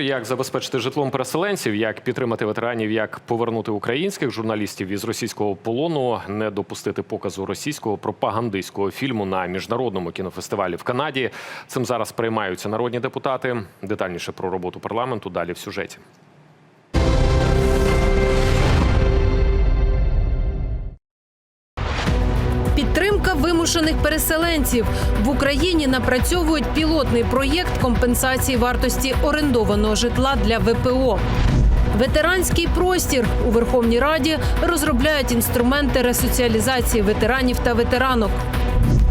Як забезпечити житлом переселенців, як підтримати ветеранів, як повернути українських журналістів із російського полону, не допустити показу російського пропагандистського фільму на міжнародному кінофестивалі в Канаді. Цим зараз приймаються народні депутати. Детальніше про роботу парламенту далі в сюжеті. Вимушених переселенців в Україні напрацьовують пілотний проєкт компенсації вартості орендованого житла для ВПО. Ветеранський простір у Верховній Раді розробляють інструменти ресоціалізації ветеранів та ветеранок.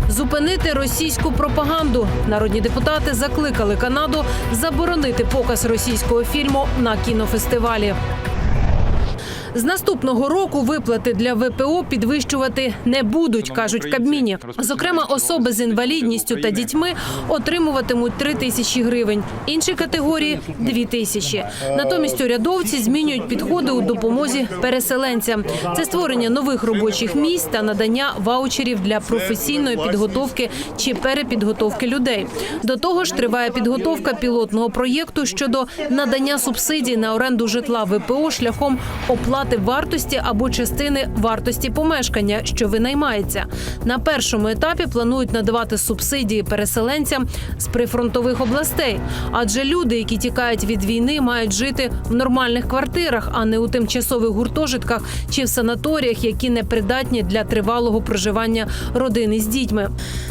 Зупинити російську пропаганду. Народні депутати закликали Канаду заборонити показ російського фільму на кінофестивалі. З наступного року виплати для ВПО підвищувати не будуть, кажуть в Кабміні. Зокрема, особи з інвалідністю та дітьми отримуватимуть 3 тисячі гривень. Інші категорії 2 тисячі. Натомість урядовці змінюють підходи у допомозі переселенцям. Це створення нових робочих місць та надання ваучерів для професійної підготовки чи перепідготовки людей. До того ж, триває підготовка пілотного проєкту щодо надання субсидій на оренду житла ВПО шляхом оплати вартості або частини вартості помешкання, що винаймається. На першому етапі планують надавати субсидії переселенцям з прифронтових областей, адже люди, які тікають від війни, мають жити в нормальних квартирах, а не у тимчасових гуртожитках чи в санаторіях, які не придатні для тривалого проживання родини з дітьми.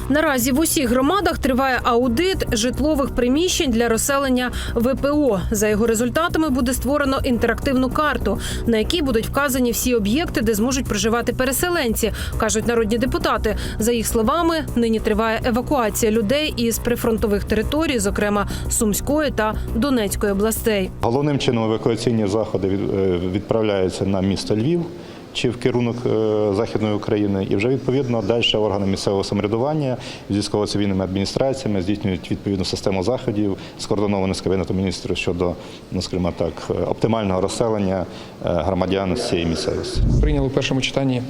Наразі в усіх громадах триває аудит житлових приміщень для розселення ВПО. За його результатами буде створено інтерактивну карту, на якій будуть вказані всі об'єкти, де зможуть проживати переселенці, кажуть народні депутати. За їх словами, нині триває евакуація людей із прифронтових територій, зокрема Сумської та Донецької областей. Головним чином евакуаційні заходи е, відправляються на місто Львів чи в керунок е, Західної України, і вже відповідно далі органи місцевого самоврядування з військово-цивільними адміністраціями здійснюють відповідну систему заходів, скоординованих з кабінетом міністрів щодо, ну скажімо так, е, оптимального розселення е, громадян з цієї місцевості. прийняли в першому читанні.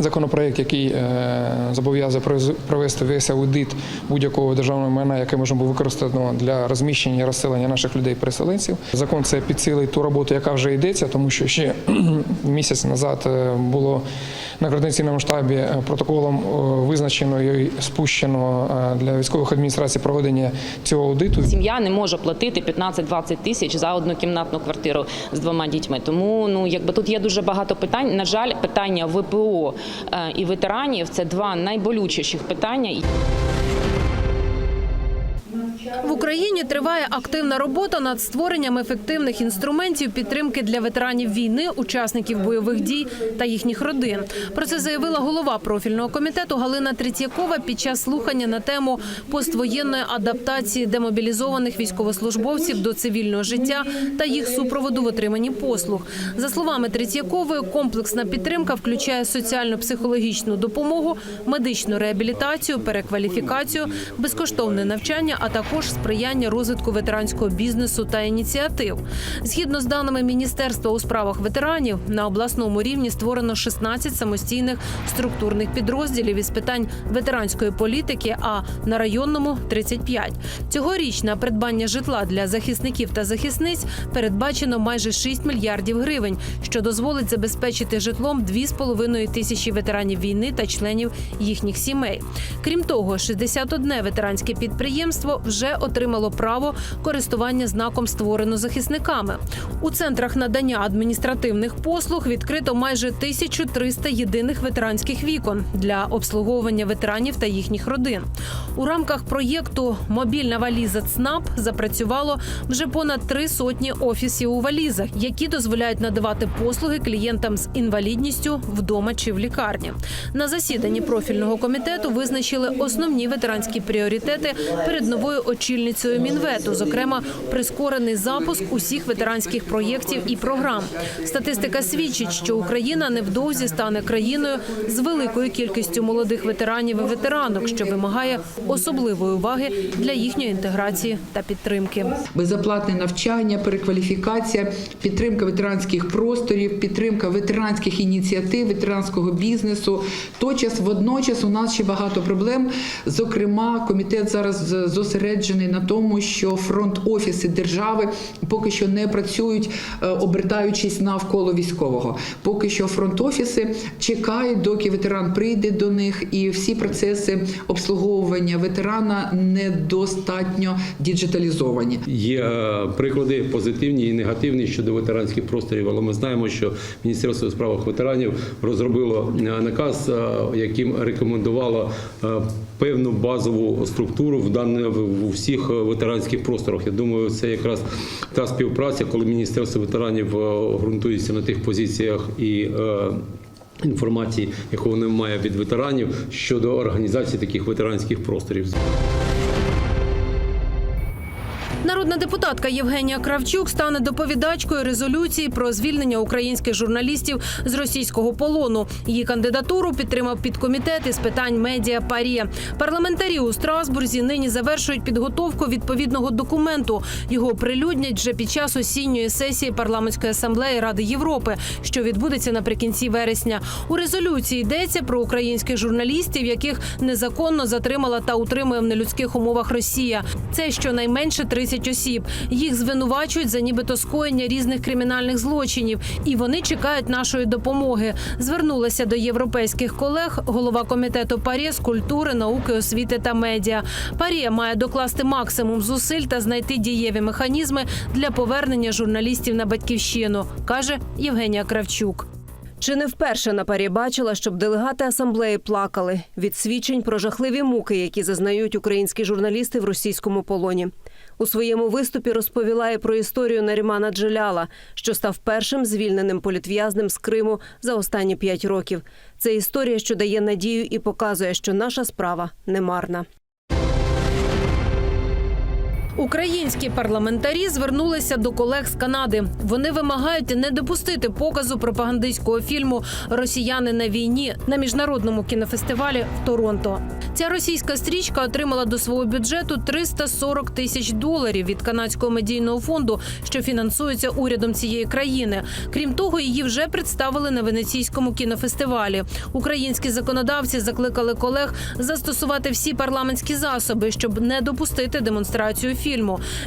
Законопроект, який е, зобов'язує провести весь аудит будь-якого державного майна, яке може бути використано для розміщення і розселення наших людей-переселенців. Закон це підсилить ту роботу, яка вже йдеться, тому що ще місяць назад е, було на координаційному штабі е, протоколом е, визначено і спущено е, для військових адміністрацій проведення цього аудиту. Сім'я не може платити 15-20 тисяч за однокімнатну квартиру з двома дітьми. Тому ну якби тут є дуже багато питань. На жаль, питання ВПО і ветеранів це два найболючіших питання. В Україні триває активна робота над створенням ефективних інструментів підтримки для ветеранів війни, учасників бойових дій та їхніх родин. Про це заявила голова профільного комітету Галина Третьякова під час слухання на тему поствоєнної адаптації демобілізованих військовослужбовців до цивільного життя та їх супроводу в отриманні послуг. За словами Третьякової, комплексна підтримка включає соціально-психологічну допомогу, медичну реабілітацію, перекваліфікацію, безкоштовне навчання, а також сприяння розвитку ветеранського бізнесу та ініціатив. Згідно з даними Міністерства у справах ветеранів, на обласному рівні створено 16 самостійних структурних підрозділів із питань ветеранської політики, а на районному 35. Цьогоріч на придбання житла для захисників та захисниць передбачено майже 6 мільярдів гривень, що дозволить забезпечити житлом 2,5 тисячі ветеранів війни та членів їхніх сімей. Крім того, 61 ветеранське підприємство вже отримало право користування знаком створено захисниками. У центрах надання адміністративних послуг відкрито майже 1300 єдиних ветеранських вікон для обслуговування ветеранів та їхніх родин. У рамках проєкту Мобільна валіза ЦНАП запрацювало вже понад три сотні офісів у валізах, які дозволяють надавати послуги клієнтам з інвалідністю вдома чи в лікарні. На засіданні профільного комітету визначили основні ветеранські пріоритети перед новою очільницею Мінвету, зокрема прискорений запуск усіх ветеранських проєктів і програм. Статистика свідчить, що Україна невдовзі стане країною з великою кількістю молодих ветеранів і ветеранок, що вимагає особливої уваги для їхньої інтеграції та підтримки. безоплатне навчання, перекваліфікація, підтримка ветеранських просторів, підтримка ветеранських ініціатив, ветеранського бізнесу. Точас водночас у нас ще багато проблем. Зокрема, комітет зараз зосереджений зосереджений на тому, що фронт-офіси держави поки що не працюють, е, обертаючись навколо військового. Поки що фронт-офіси чекають, доки ветеран прийде до них, і всі процеси обслуговування ветерана недостатньо діджиталізовані. Є е, приклади позитивні і негативні щодо ветеранських просторів, але ми знаємо, що Міністерство у справах ветеранів розробило е, наказ, яким рекомендувало певну базову структуру в дане в усіх е, ветеранських просторах. Я думаю, це якраз та співпраця, коли Міністерство ветеранів е, ґрунтується на тих позиціях і. е, Інформації, яку вони має від ветеранів щодо організації таких ветеранських просторів. Народна депутатка Євгенія Кравчук стане доповідачкою резолюції про звільнення українських журналістів з російського полону. Її кандидатуру підтримав підкомітет із питань медіа Парі. Парламентарі у Страсбурзі нині завершують підготовку відповідного документу. Його оприлюднять вже під час осінньої сесії парламентської асамблеї Ради Європи, що відбудеться наприкінці вересня. У резолюції йдеться про українських журналістів, яких незаконно затримала та утримує в нелюдських умовах Росія. Це щонайменше 30 осіб. Їх звинувачують за нібито скоєння різних кримінальних злочинів, і вони чекають нашої допомоги. Звернулася до європейських колег голова комітету Парі з культури, науки, освіти та медіа. Парі має докласти максимум зусиль та знайти дієві механізми для повернення журналістів на батьківщину, каже Євгенія Кравчук. Чи не вперше на парі бачила, щоб делегати асамблеї плакали від свідчень про жахливі муки, які зазнають українські журналісти в російському полоні. У своєму виступі розповіла і про історію Нарімана Джеляла, що став першим звільненим політв'язним з Криму за останні п'ять років. Це історія, що дає надію і показує, що наша справа не марна. Українські парламентарі звернулися до колег з Канади. Вони вимагають не допустити показу пропагандистського фільму Росіяни на війні на міжнародному кінофестивалі в Торонто. Ця російська стрічка отримала до свого бюджету 340 тисяч доларів від канадського медійного фонду, що фінансується урядом цієї країни. Крім того, її вже представили на венеційському кінофестивалі. Українські законодавці закликали колег застосувати всі парламентські засоби, щоб не допустити демонстрацію фільму.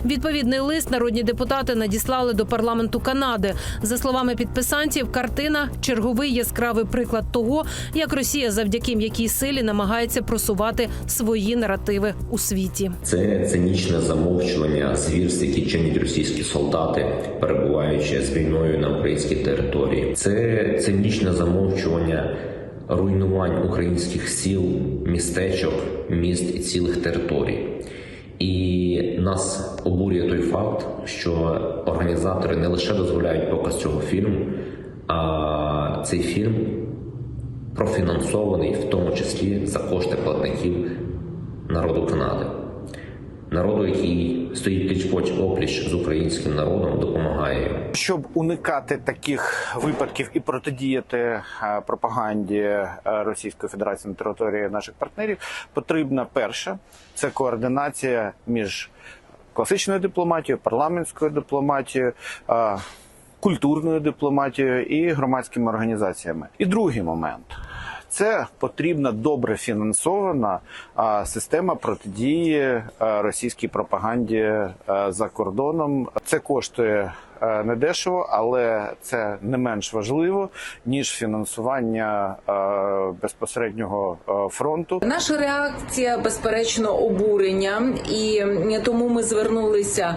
Відповідний лист народні депутати надіслали до парламенту Канади. За словами підписантів, картина черговий яскравий приклад того, як Росія завдяки м'якій силі намагається просувати свої наративи у світі. Це цинічне замовчування звірств, які чинять російські солдати, перебуваючи з війною на українській території. Це цинічне замовчування руйнувань українських сіл, містечок, міст і цілих територій. І нас обурює той факт, що організатори не лише дозволяють показ цього фільму, а цей фільм профінансований в тому числі за кошти платників народу Канади, народу, який стоїть пліч опліч з українським народом, допомагає йому. Щоб уникати таких випадків і протидіяти е, пропаганді е, Російської Федерації на території наших партнерів, потрібна перша це координація між класичною дипломатією, парламентською дипломатією. е, Культурною дипломатією і громадськими організаціями. І другий момент це потрібна добре фінансована система протидії російській пропаганді за кордоном. Це коштує недешево, але це не менш важливо ніж фінансування безпосереднього фронту. Наша реакція безперечно обурення, і тому ми звернулися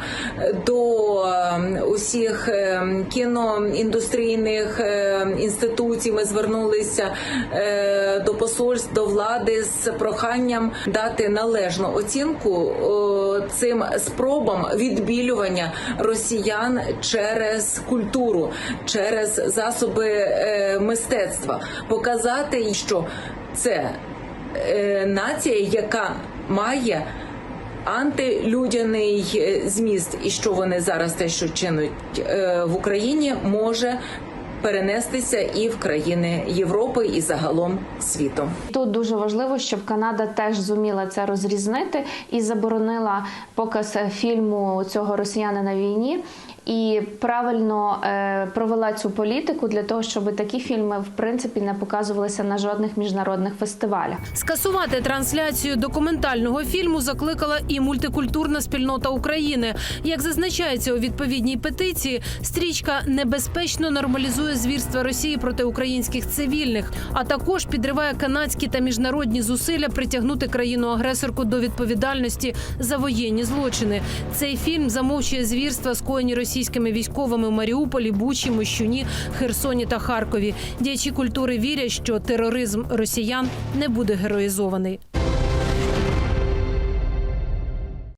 до е, усіх е, кіноіндустрійних е, інституцій. Ми звернулися е, до посольств, до влади з проханням дати належну оцінку е, цим спробам відбілювання росіян через культуру, через засоби е, мистецтва, показати, що це е, нація, яка має антилюдяний е, зміст, і що вони зараз те, що чинуть в Україні, може перенестися і в країни Європи, і загалом світу. Тут дуже важливо, щоб Канада теж зуміла це розрізнити і заборонила показ фільму цього росіяни на війні. І правильно е, провела цю політику для того, щоб такі фільми в принципі не показувалися на жодних міжнародних фестивалях. Скасувати трансляцію документального фільму закликала і мультикультурна спільнота України. Як зазначається у відповідній петиції, стрічка небезпечно нормалізує звірства Росії проти українських цивільних, а також підриває канадські та міжнародні зусилля притягнути країну-агресорку до відповідальності за воєнні злочини. Цей фільм замовчує звірства, скоєні російськими військовими в Маріуполі, Бучі, Мощуні, Херсоні та Харкові. Діячі культури вірять, що тероризм росіян не буде героїзований.